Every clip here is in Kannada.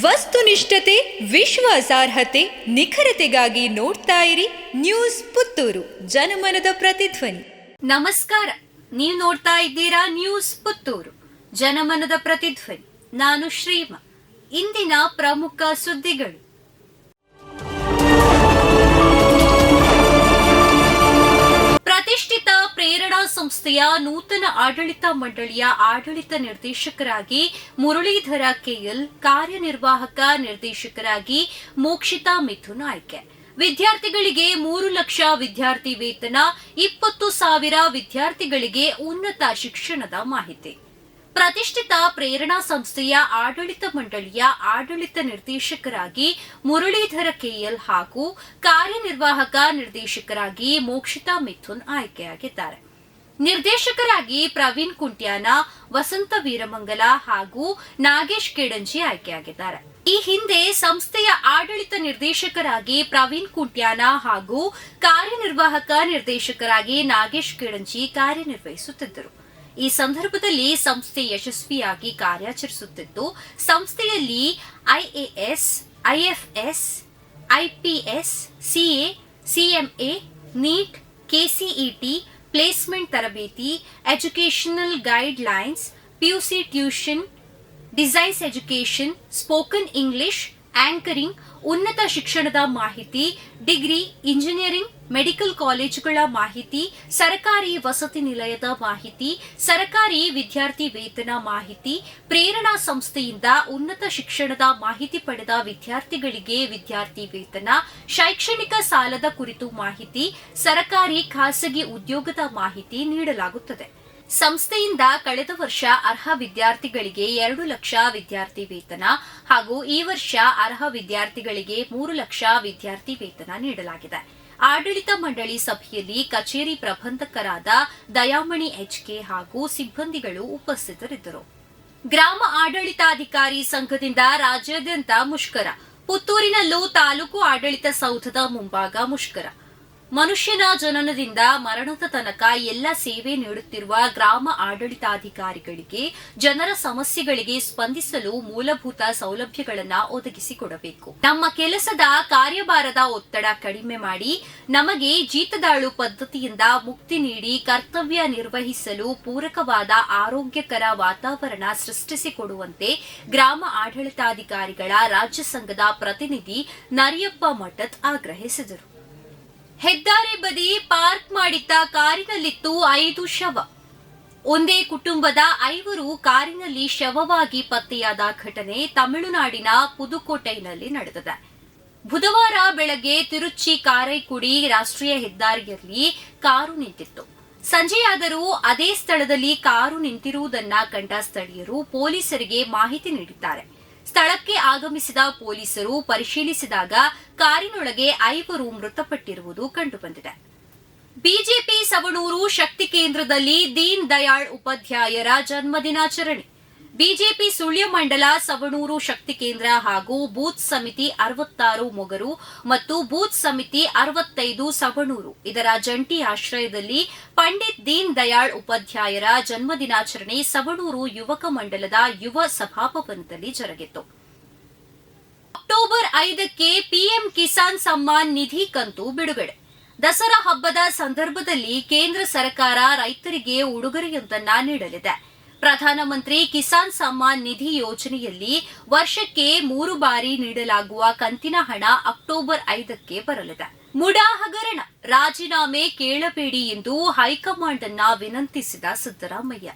ವಸ್ತುನಿಷ್ಠತೆ, ವಿಶ್ವಾಸಾರ್ಹತೆ, ನಿಖರತೆಗಾಗಿ ನೋಡ್ತಾ ಇರಿ ನ್ಯೂಸ್ ಪುತ್ತೂರು, ಜನಮನದ ಪ್ರತಿಧ್ವನಿ. ನಮಸ್ಕಾರ, ನೀವು ನೋಡ್ತಾ ಇದ್ದೀರಾ ನ್ಯೂಸ್ ಪುತ್ತೂರು, ಜನಮನದ ಪ್ರತಿಧ್ವನಿ. ನಾನು ಶ್ರೀಮ. ಇಂದಿನ ಪ್ರಮುಖ ಸುದ್ದಿಗಳು. ಸಂಸ್ಥೆಯ ನೂತನ ಆಡಳಿತ ಮಂಡಳಿಯ ಆಡಳಿತ ನಿರ್ದೇಶಕರಾಗಿ ಮುರಳೀಧರ ಕೆಎಲ್, ಕಾರ್ಯನಿರ್ವಾಹಕ ನಿರ್ದೇಶಕರಾಗಿ ಮೋಕ್ಷಿತಾ ಮಿಥುನ್ ಆಯ್ಕೆ. ವಿದ್ಯಾರ್ಥಿಗಳಿಗೆ ಮೂರು ಲಕ್ಷ ವಿದ್ಯಾರ್ಥಿ ವೇತನ, ಇಪ್ಪತ್ತು ಸಾವಿರ ವಿದ್ಯಾರ್ಥಿಗಳಿಗೆ ಉನ್ನತ ಶಿಕ್ಷಣದ ಮಾಹಿತಿ. ಪ್ರತಿಷ್ಠಿತ ಪ್ರೇರಣಾ ಸಂಸ್ಥೆಯ ಆಡಳಿತ ಮಂಡಳಿಯ ಆಡಳಿತ ನಿರ್ದೇಶಕರಾಗಿ ಮುರಳೀಧರ ಕೆಎಲ್ ಹಾಗೂ ಕಾರ್ಯನಿರ್ವಾಹಕ ನಿರ್ದೇಶಕರಾಗಿ ಮೋಕ್ಷಿತಾ ಮಿಥುನ್ ಆಯ್ಕೆಯಾಗಿದ್ದಾರೆ. ನಿರ್ದೇಶಕರಾಗಿ ಪ್ರವೀಣ್ ಕುಂಟ್ಯಾನ, ವಸಂತ ವೀರಮಂಗಲ ಹಾಗೂ ನಾಗೇಶ್ ಕೇಡಂಜಿ ಆಯ್ಕೆಯಾಗಿದ್ದಾರೆ. ಈ ಹಿಂದೆ ಸಂಸ್ಥೆಯ ಆಡಳಿತ ನಿರ್ದೇಶಕರಾಗಿ ಪ್ರವೀಣ್ ಕುಂಟ್ಯಾನ ಹಾಗೂ ಕಾರ್ಯನಿರ್ವಾಹಕ ನಿರ್ದೇಶಕರಾಗಿ ನಾಗೇಶ್ ಕೇಡಂಜಿ ಕಾರ್ಯನಿರ್ವಹಿಸುತ್ತಿದ್ದರು. ಈ ಸಂದರ್ಭದಲ್ಲಿ ಸಂಸ್ಥೆ ಯಶಸ್ವಿಯಾಗಿ ಕಾರ್ಯಾಚರಿಸುತ್ತಿದ್ದು, ಸಂಸ್ಥೆಯಲ್ಲಿ IAS IFS IPS CA CMA NEET KCET placement ತರಬೇತಿ educational guidelines PUC tuition designs education spoken English anchoring ಉನ್ನತ ಶಿಕ್ಷಣದ ಮಾಹಿತಿ ಡಿಗ್ರಿ ಇಂಜಿನಿಯರಿಂಗ್ ಮೆಡಿಕಲ್ ಕಾಲೇಜುಗಳ ಮಾಹಿತಿ, ಸರಕಾರಿ ವಸತಿ ನಿಲಯದ ಮಾಹಿತಿ, ಸರಕಾರಿ ವಿದ್ಯಾರ್ಥಿ ವೇತನ ಮಾಹಿತಿ, ಪ್ರೇರಣಾ ಸಂಸ್ಥೆಯಿಂದ ಉನ್ನತ ಶಿಕ್ಷಣದ ಮಾಹಿತಿ ಪಡೆದ ವಿದ್ಯಾರ್ಥಿಗಳಿಗೆ ವಿದ್ಯಾರ್ಥಿ ವೇತನ, ಶೈಕ್ಷಣಿಕ ಸಾಲದ ಕುರಿತು ಮಾಹಿತಿ, ಸರಕಾರಿ ಖಾಸಗಿ ಉದ್ಯೋಗದ ಮಾಹಿತಿ ನೀಡಲಾಗುತ್ತದೆ. ಸಂಸ್ಥೆಯಿಂದ ಕಳೆದ ವರ್ಷ ಅರ್ಹ ವಿದ್ಯಾರ್ಥಿಗಳಿಗೆ ಎರಡು ಲಕ್ಷ ವಿದ್ಯಾರ್ಥಿ ವೇತನ ಹಾಗೂ ಈ ವರ್ಷ ಅರ್ಹ ವಿದ್ಯಾರ್ಥಿಗಳಿಗೆ ಮೂರು ಲಕ್ಷ ವಿದ್ಯಾರ್ಥಿ ವೇತನ ನೀಡಲಾಗಿದೆ. ಆಡಳಿತ ಮಂಡಳಿ ಸಭೆಯಲ್ಲಿ ಕಚೇರಿ ಪ್ರಬಂಧಕರಾದ ದಯಾಮಣಿ ಎಚ್ಕೆ ಹಾಗೂ ಸಿಬ್ಬಂದಿಗಳು ಉಪಸ್ಥಿತರಿದ್ದರು. ಗ್ರಾಮ ಆಡಳಿತಾಧಿಕಾರಿ ಸಂಘದಿಂದ ರಾಜ್ಯಾದ್ಯಂತ ಮುಷ್ಕರ. ಪುತ್ತೂರಿನಲ್ಲೂ ತಾಲೂಕು ಆಡಳಿತ ಸೌಧದ ಮುಂಭಾಗ ಮುಷ್ಕರ. ಮನುಷ್ಯನ ಜನನದಿಂದ ಮರಣದ ತನಕ ಎಲ್ಲ ಸೇವೆ ನೀಡುತ್ತಿರುವ ಗ್ರಾಮ ಆಡಳಿತಾಧಿಕಾರಿಗಳಿಗೆ, ಜನರ ಸಮಸ್ಯೆಗಳಿಗೆ ಸ್ಪಂದಿಸಲು ಮೂಲಭೂತ ಸೌಲಭ್ಯಗಳನ್ನು ಒದಗಿಸಿಕೊಡಬೇಕು. ನಮ್ಮ ಕೆಲಸದ ಕಾರ್ಯಭಾರದ ಒತ್ತಡ ಕಡಿಮೆ ಮಾಡಿ, ನಮಗೆ ಜೀತದಾಳು ಪದ್ಧತಿಯಿಂದ ಮುಕ್ತಿ ನೀಡಿ ಕರ್ತವ್ಯ ನಿರ್ವಹಿಸಲು ಪೂರಕವಾದ ಆರೋಗ್ಯಕರ ವಾತಾವರಣ ಸೃಷ್ಟಿಸಿಕೊಡುವಂತೆ ಗ್ರಾಮ ಆಡಳಿತಾಧಿಕಾರಿಗಳ ರಾಜ್ಯ ಸಂಘದ ಪ್ರತಿನಿಧಿ ನರಿಯಪ್ಪ ಮಠತ್ ಆಗ್ರಹಿಸಿದರು. ಹೆದ್ದಾರಿ ಬದಿ ಪಾರ್ಕ್ ಮಾಡಿದ್ದ ಕಾರಿನಲ್ಲಿತ್ತು ಐದು ಶವ. ಒಂದೇ ಕುಟುಂಬದ ಐವರು ಕಾರಿನಲ್ಲಿ ಶವವಾಗಿ ಪತ್ತೆಯಾದ ಘಟನೆ ತಮಿಳುನಾಡಿನ ಪುದುಕೋಟೈನಲ್ಲಿ ನಡೆದಿದೆ. ಬುಧವಾರ ಬೆಳಗ್ಗೆ ತಿರುಚಿ ಕಾರೈಕುಡಿ ರಾಷ್ಟ್ರೀಯ ಹೆದ್ದಾರಿಯಲ್ಲಿ ಕಾರು ನಿಂತಿತ್ತು. ಸಂಜೆಯಾದರೂ ಅದೇ ಸ್ಥಳದಲ್ಲಿ ಕಾರು ನಿಂತಿರುವುದನ್ನ ಕಂಡ ಸ್ಥಳೀಯರು ಪೊಲೀಸರಿಗೆ ಮಾಹಿತಿ ನೀಡಿದ್ದಾರೆ. ಆಗಮಿಸಿದ ಪೊಲೀಸರು ಪರಿಶೀಲಿಸಿದಾಗ ಕಾರಿನೊಳಗೆ ಐವರು ಮೃತಪಟ್ಟಿರುವುದು ಕಂಡುಬಂದಿದೆ. ಬಿಜೆಪಿ ಸವಣೂರು ಶಕ್ತಿ ಕೇಂದ್ರದಲ್ಲಿ ದೀನ್ ದಯಾಳ್ ಉಪಾಧ್ಯಾಯರ ಜನ್ಮದಿನಾಚರಣೆ. ಬಿಜೆಪಿ ಸುಳ್ಯ ಮಂಡಲ, ಸವಣೂರು ಶಕ್ತಿ ಕೇಂದ್ರ ಹಾಗೂ ಬೂತ್ ಸಮಿತಿ ಅರವತ್ತಾರು ಮೊಗರು ಮತ್ತು ಬೂತ್ ಸಮಿತಿ ಅರವತ್ತೈದು ಸವಣೂರು. ಇದರ ಜಂಟಿ ಆಶ್ರಯದಲ್ಲಿ ಪಂಡಿತ್ ದೀನ್ ದಯಾಳ್ ಉಪಾಧ್ಯಾಯರ ಜನ್ಮದಿನಾಚರಣೆ ಸವಣೂರು ಯುವಕ ಮಂಡಲದ ಯುವ ಸಭಾಭವನದಲ್ಲಿ ಜರುಗಿತು. ಐದಕ್ಕೆ ಪಿಎಂ ಕಿಸಾನ್ ಸಮ್ಮಾನ್ ನಿಧಿ ಕಂತು ಬಿಡುಗಡೆ. ದಸರಾ ಹಬ್ಬದ ಸಂದರ್ಭದಲ್ಲಿ ಕೇಂದ್ರ ಸರ್ಕಾರ ರೈತರಿಗೆ ಉಡುಗೊರೆಯೊಂದನ್ನ ನೀಡಲಿದೆ. ಪ್ರಧಾನಮಂತ್ರಿ ಕಿಸಾನ್ ಸಮ್ಮಾನ್ ನಿಧಿ ಯೋಜನೆಯಲ್ಲಿ ವರ್ಷಕ್ಕೆ ಮೂರು ಬಾರಿ ನೀಡಲಾಗುವ ಕಂತಿನ ಹಣ ಅಕ್ಟೋಬರ್ ಐದಕ್ಕೆ ಬರಲಿದೆ. ಮುಡಾ ಹಗರಣ, ರಾಜೀನಾಮೆ ಕೇಳಬೇಡಿ ಎಂದು ಹೈಕಮಾಂಡ್ ಅನ್ನ ವಿನಂತಿಸಿದ ಸಿದ್ದರಾಮಯ್ಯ.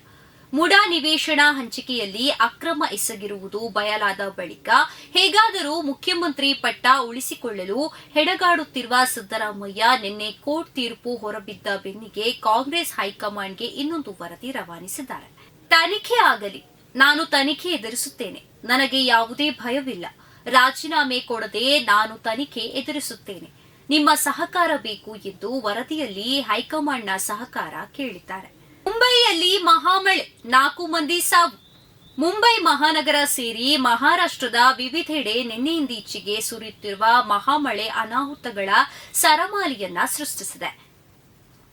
ಮುಡಾ ನಿವೇಶನ ಹಂಚಿಕೆಯಲ್ಲಿ ಅಕ್ರಮ ಎಸಗಿರುವುದು ಬಯಲಾದ ಬಳಿಕ ಹೇಗಾದರೂ ಮುಖ್ಯಮಂತ್ರಿ ಪಟ್ಟ ಉಳಿಸಿಕೊಳ್ಳಲು ಹೆಡಗಾಡುತ್ತಿರುವ ಸಿದ್ದರಾಮಯ್ಯ ನಿನ್ನೆ ಕೋರ್ಟ್ ತೀರ್ಪು ಹೊರಬಿದ್ದ ಬೆನ್ನಿಗೆ ಕಾಂಗ್ರೆಸ್ ಹೈಕಮಾಂಡ್ಗೆ ಇನ್ನೊಂದು ವರದಿ ರವಾನಿಸಿದ್ದಾರೆ. ತನಿಖೆ ಆಗಲಿ. ನಾನು ತನಿಖೆ ಎದುರಿಸುತ್ತೇನೆ. ನನಗೆ ಯಾವುದೇ ಭಯವಿಲ್ಲ. ರಾಜೀನಾಮೆ ಕೊಡದೆ ನಾನು ತನಿಖೆ ಎದುರಿಸುತ್ತೇನೆ. ನಿಮ್ಮ ಸಹಕಾರ ಬೇಕು ಎಂದು ವರದಿಯಲ್ಲಿ ಹೈಕಮಾಂಡ್ನ ಸಹಕಾರ ಕೇಳಿದ್ದಾರೆ. ಮುಂಬೈಯಲ್ಲಿ ಮಹಾಮಳೆ. ನಾಲ್ಕು ಮಂದಿ ಸಾವು. ಮುಂಬೈ ಮಹಾನಗರ ಸೇರಿ ಮಹಾರಾಷ್ಟ್ರದ ವಿವಿಧೆಡೆ ನಿನ್ನೆಯಿಂದೀಚೆಗೆ ಸುರಿಯುತ್ತಿರುವ ಮಹಾಮಳೆ ಅನಾಹುತಗಳ ಸರಮಾಲಿಯನ್ನ ಸೃಷ್ಟಿಸಿದೆ.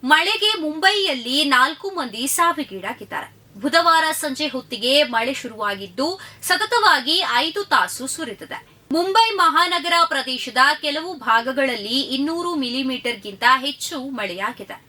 ಮಳೆಗೆ ಮುಂಬೈಯಲ್ಲಿ ನಾಲ್ಕು ಮಂದಿ ಸಾವಿಗೀಡಾಗಿದ್ದಾರೆ. ಬುಧವಾರ ಸಂಜೆ ಹೊತ್ತಿಗೆ ಮಳೆ ಶುರುವಾಗಿದ್ದು, ಸತತವಾಗಿ ಐದು ತಾಸು ಸುರಿದಿದೆ. ಮುಂಬೈ ಮಹಾನಗರ ಪ್ರದೇಶದ ಕೆಲವು ಭಾಗಗಳಲ್ಲಿ ಇನ್ನೂರು ಮಿಲಿಮೀಟರ್ಗಿಂತ ಹೆಚ್ಚು ಮಳೆಯಾಗಿದೆ.